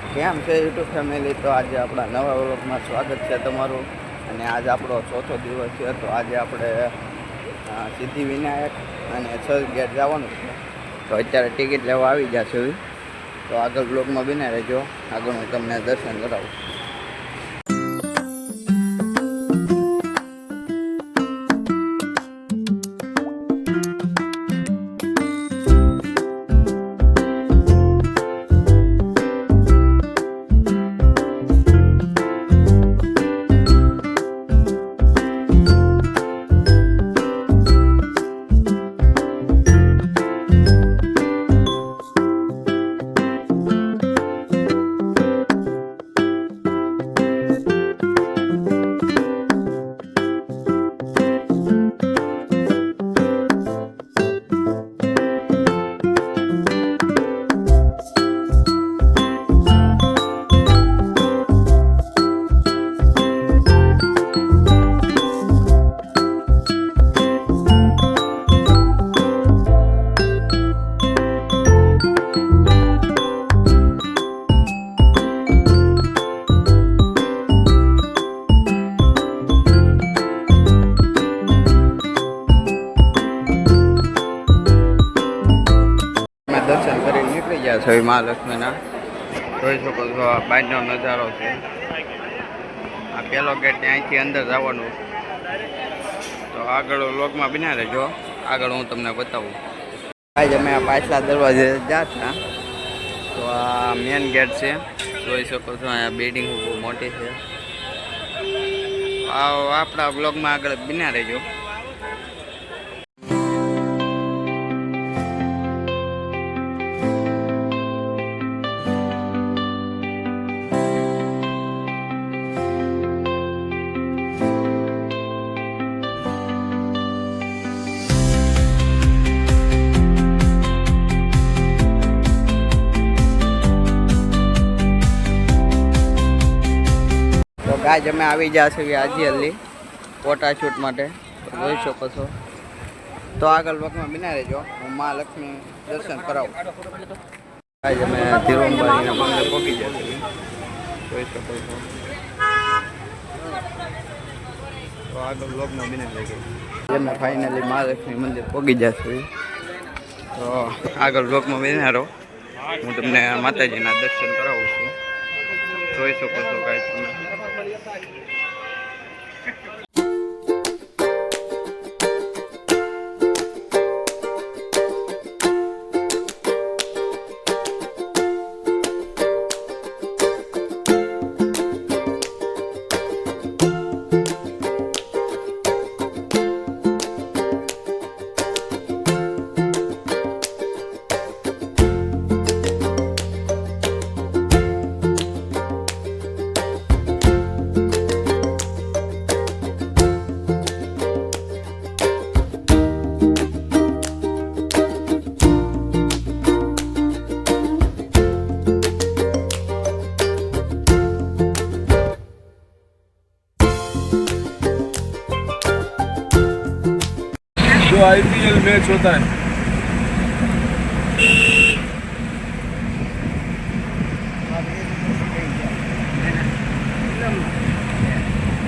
કેમ છે YouTube family, તો આજે આપણા નવા વ્લોગમાં સ્વાગત છે તમારું. અને આજે આપણો ચોથો દિવસ છે, તો આજે આપણે સિદ્ધિ વિનાયક અને છ ગેટ જવાનું છે. તો અત્યારે ટિકિટ લેવા આવી જશે તો આગળ બ્લોગમાં બિના રહેજો. આગળ હું તમને દર્શન કરાવું. છો મહાલક્ષ્મીના જોઈ શકો છો, આ બાજનો નજારો છે. આ પહેલો ગેટ અહીંથી અંદર જવાનું. તો આગળ લોકમાં બિના રહેજો. આગળ હું તમને બતાવું. આજ અમે આ પાછલા દરવાજે જાતના તો આ મેન ગેટ છે. જોઈ શકો છો, અહીંયા બિલ્ડિંગ બહુ મોટી છે. આ આપણા બ્લોગમાં આગળ બિના રહેજો. ગાય અમે આવી ગયા છે આજે હલ્લી ફોટા શૂટ માટે. જોઈ શકો છો. તો આગળ વખમાં બિના રહેજો હું મહાલક્ષ્મી દર્શન કરાવું. ગાય અમે ધીરુંબાઈના મંદિર પહોંચી ગયા છે જોઈ શકો છો. તો આગળ લોકમાં બિના રહેજો ફાઇનલી મહાલક્ષ્મી મંદિર પહોંચી ગયા છે તો આગળ લોકમાં બિના હું તમને માતાજીના દર્શન કરાવું છું. જોઈ શકો છો ગાઈડ તમે. जो आईपीएल मैच होता है।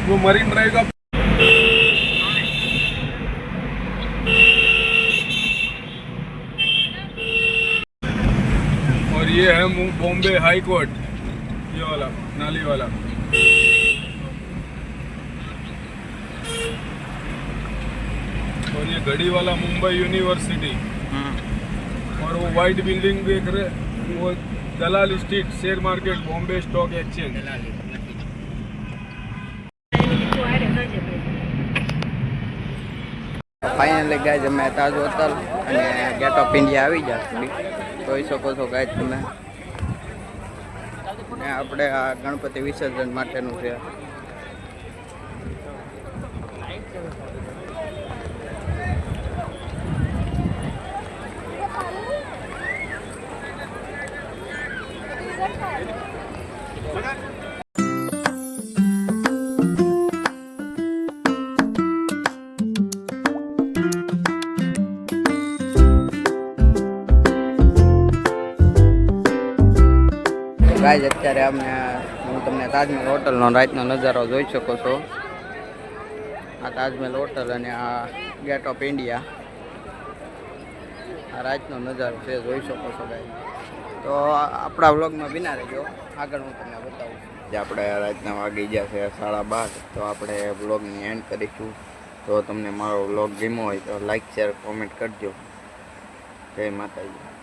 वो मरीन ड्राइव का और ये है बॉम्बे हाई कोर्ट। ये वाला, नाली वाला। और ये घड़ी वाला मुंबई यूनिवर्सिटी और वो वाइट बिल्डिंग देख रहे वो Dalal street share market Bombay stock exchange finally ગાય અમે તાજ હોટલ અને ગેટ ઓફ ઇન્ડિયા આવી ગયા સુધી જોઈ શકો છો ગાય તમે ને આપણે આ ગણપતિ વિસર્જન માટેનું છે ગાય અત્યારે અમને, હું તમને તાજમહેલ હોટલનો રાતનો નજારો જોઈ શકો છો. આ તાજમહેલ હોટલ અને આ ગેટ ઓફ ઇન્ડિયા આ રાતનો નજારો છે, જોઈ શકો છો ગાય તો આપણા વ્લોગમાં બિના રહેજો. આગળ હું તમને બતાવું જે આપણે રાતના વાગી ગયા છે સાડા બાર, તો આપણે વ્લોગની એન્ડ કરીશું. તો તમને મારો વ્લોગ ગમ્યો હોય તો લાઈક શેર કોમેન્ટ કરજો. જય માતાજી.